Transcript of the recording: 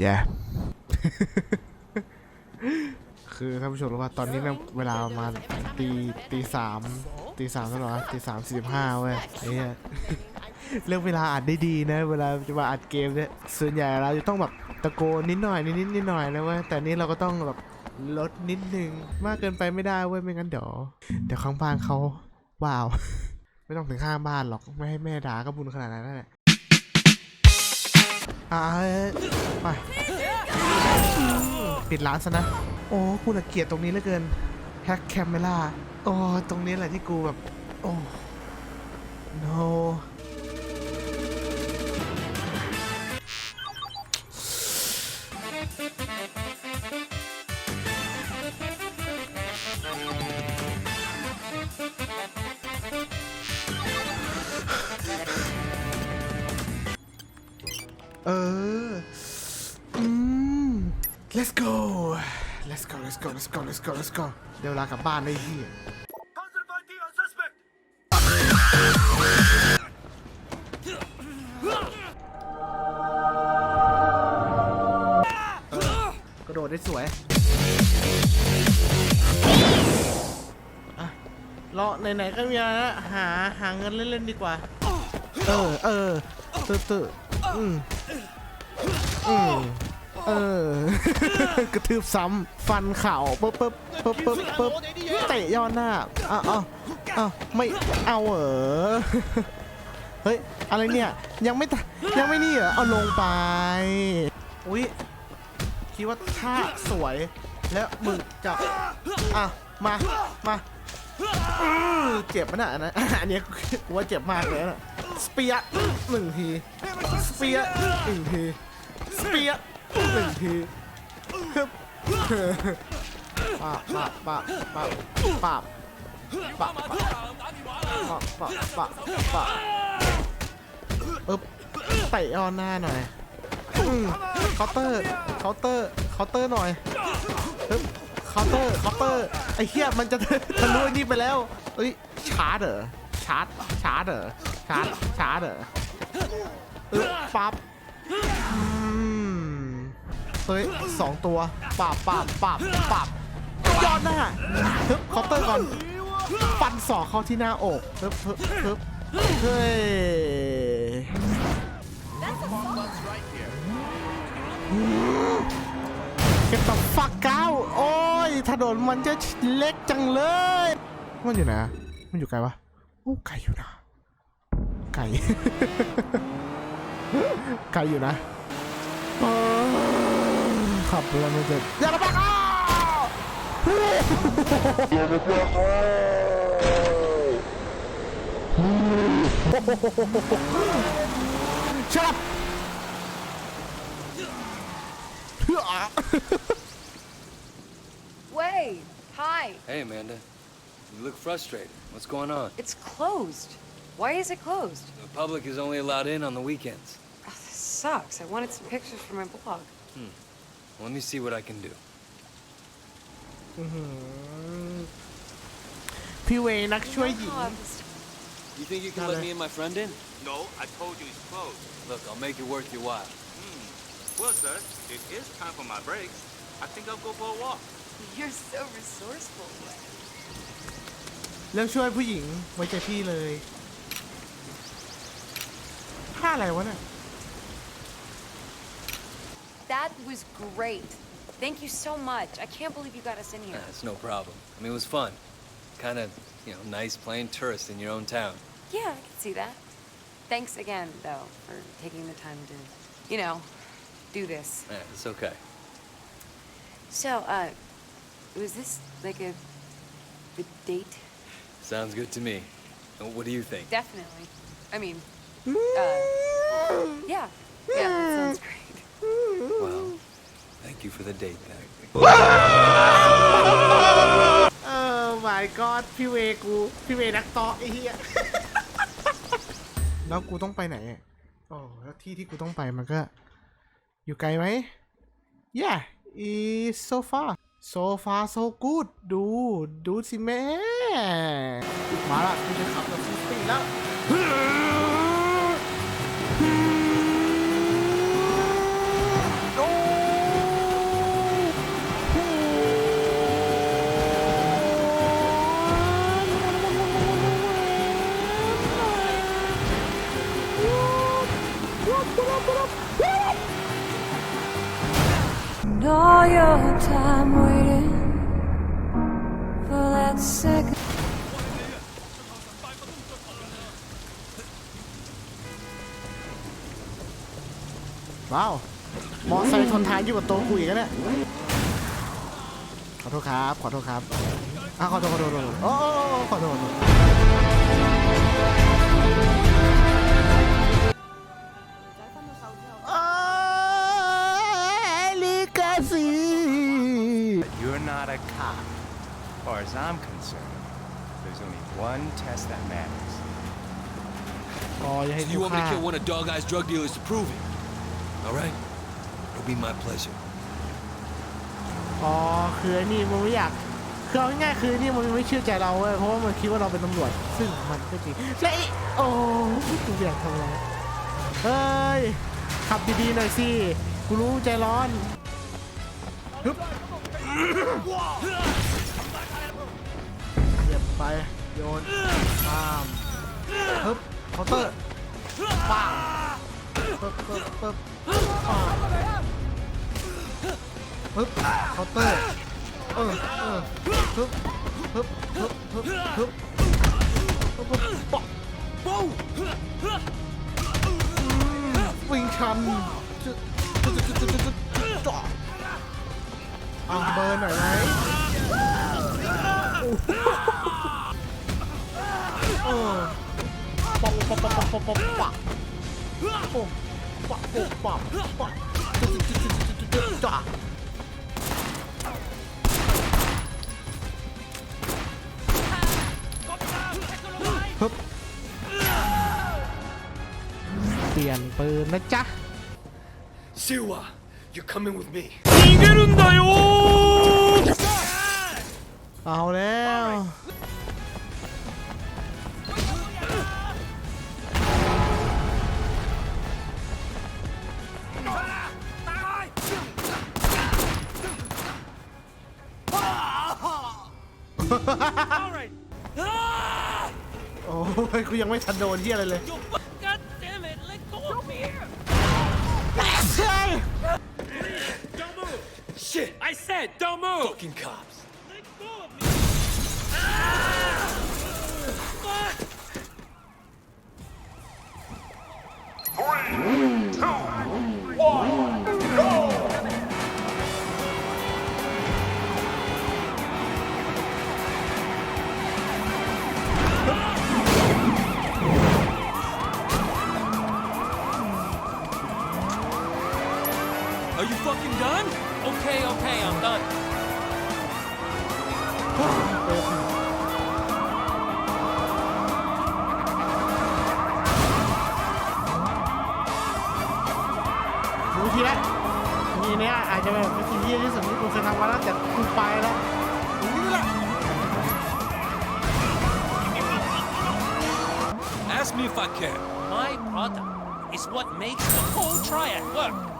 แย่ คือท่านผู้ชมรู้ว่าตอนนี้นะเวลาประมาณตีตีสามตีสามเท่าไหร่ตีสามสี่สิบห้าเว้ยไอ้เหี้ยเรื่องเวลาอัดได้ดีนะ เวลาจะมาอัดเกมเนี่ยส่วนใหญ่เราจะต้องแบบตะโกนนิดหน่อยนิดนิดนิดหน่อยนะเว้ยแต่นี่เราก็ต้องแบบลดนิดนึงมากเกินไปไม่ได้เว้ยไม่งั้นเดี๋ยวเดี๋ยวข้างบ้านเขาว้าว ไม่ต้องถึงข้างบ้านหรอกไม่ให้แม่ด่าก็บุญขนาดนั้นแหละ อ่าไปปิดร้านซะนะ โอ้กูน่ะเกียดตรงนี้เหลือเกินแฮกแคมเมล่าโอ้ตรงนี้แหละที่กูแบบ โอ้ no เออ อืม let's go let's go let's go let's go let's go let's go เดี๋ยวเวลากลับบ้านได้ที่ Positive ID on suspect. กระโดดได้สวยอะรอไหนๆก็มีอะไรแล้วหาหาเงินเล่นๆดีกว่า เออ เออตื้อตื้ออืม อืมเออกระทืบซ้ำฟันเข่าปึ๊บปึ๊บปึ๊บปึ๊บปึ๊บเตะยอดหน้าอ้าวอ้าวอ้าวไม่เอาเหรอเฮ้ยอะไรเนี่ยยังไม่ตะยังไม่นี่เหรอเอาลงไปอุ๊ยคิดว่าท่าสวยแล้วมึงจะอะมามาอื้อเจ็บมันอะอันนั้นอันเนี้ยกูว่าเจ็บมากเลยนะสเปียร์หนึ่งทีสเปียร์หนึ่งที สเปียร์หนึ่งทีปาบปาบปาบปาบปาบปาบปาบปาบปาบปาบปาบอึ๊บเตะออนหน้าหน่อยเคาน์เตอร์เคาน์เตอร์เคาน์เตอร์หน่อยฮึบเคาน์เตอร์เคาน์เตอร์ไอ้เหี้ยมันจะทะลุไอ้นี่ไปแล้วเอ้ยชาร์จเหรอชาร์จชาร์จเหรอชาร์จชาร์จเหรอเออปั๊บอืม เฮ้ยสองตัวปับปับปับปับยอดหน้าฮึบเคาน์เตอร์ก่อนฟันศอกเข้าที่หน้าอกฮึบฮึบฮึบเฮ้ยเก็บตับฟักเก้าโอ้ยถนนมันจะเล็กจังเลย มันอยู่ไหนมันอยู่ไกลวะโอ้ไกลอยู่นะไกลไกลอยู่นะเออ Cabronete. ¡Ya lo pago! ¡Shut up! Wait! Hi! Hey, Amanda. You look frustrated. What's going on? It's closed. Why is it closed? The public is only allowed in on the weekends. Oh, this sucks. I wanted some pictures for my blog. Hmm. Let me see what I can do. พี่เวย์นักช่วยหญิง Oh, I'm just- You think you can Hello. let me and my friend in? No, I told you it's closed. Look, I'll make it worth your while. Well, sir, it is time for my breaks. I think I'll go for a walk. You're so resourceful. เรื่องช่วยผู้หญิงไว้ใจพี่เลยท่าอะไรวะเนี่ย that was great. Thank you so much. I can't believe you got us in here. Nah, it's no problem. I mean, it was fun. Kind of, you know, nice playing tourist in your own town. Yeah, I can see that. Thanks again, though, for taking the time to, you know, do this. Yeah, it's okay. So, uh, was this like a, a date? Sounds good to me. What do you think? Definitely. I mean, uh, yeah. Yeah, that sounds great. You for the date, Nick. เออ my god พี่เวกู พี่เวนักต่อไอ้เหี้ย แล้วกูต้องไปไหนอะโอ้แล้วที่ที่กูต้องไปมันก็ อยู่ไกลไหม yeah is so far so far so good ดู ดูสิแม่ มาละกูจะขับรถซิตี้แล้ว ว้าวมอไซค์ชนท้ายอยู่กับต๊ะกูอีกแล้วเนี่ยขอโทษครับ ขอโทษครับอะขอโทษขอโทษโอ้ขอโทษ a cop. As far as I'm concerned, there's only one test that matters. อ๋ออย่าให้ So กู you want me ฆ่า to kill one of Dog Eye's drug dealers to prove it? All right. It'll be my pleasure. อ๋อคือไอ้นี่มันไม่อยากคือเอาง่ายๆคือไอ้นี่มันไม่เชื่อใจเราเว้ยเพราะว่ามันคิดว่าเราเป็นตำรวจ ซึ่งมันก็จริงและไอ้โอ้กูอยากทำอะไรเฮ้ยขับดีๆหน่อยสิกูรู้ใจร้อนฮึบ เหยียบไป โยนปามฮึบเคาน์เตอร์ป้างปึ๊บปึ๊บปึ๊บป้างปึ๊บเคาน์เตอร์เออเออฮึบฮึบฮึบฮึบฮึบฮึบฮึบปะปูวิ่งชันจึ๊ดจึ๊ดจึ๊ดจึ๊ดจึ๊ดจึ๊ด จ่ออะเบิร์นหน่อยไหมโอ้โหเออปะปะปะปะปะปะปะโอ้ปะปะปะปะจึ๊ดจึ๊ดจึ๊ดจึ๊ดจึ๊ดจ่อปึ๊บเปลี่ยนปืนนะจ๊ะ Siwa, you're coming with me. เอาแล้ว โอ้ยกูยังไม่ทันโดนที่อะไรเลย God damn it, let go of me! เฮ้ย Shit! I said, don't move! Fucking cops. Are you fucking done? Okay, okay, I'm done. รู้ทีละทีเนี้ยอาจจะแบบเป็นสิ่งที่ยากที่สุดที่กูเคยทำมาแล้วแต่กูไปแล้วนี่แหละ Ask me if I can. My product is what makes the whole triad work.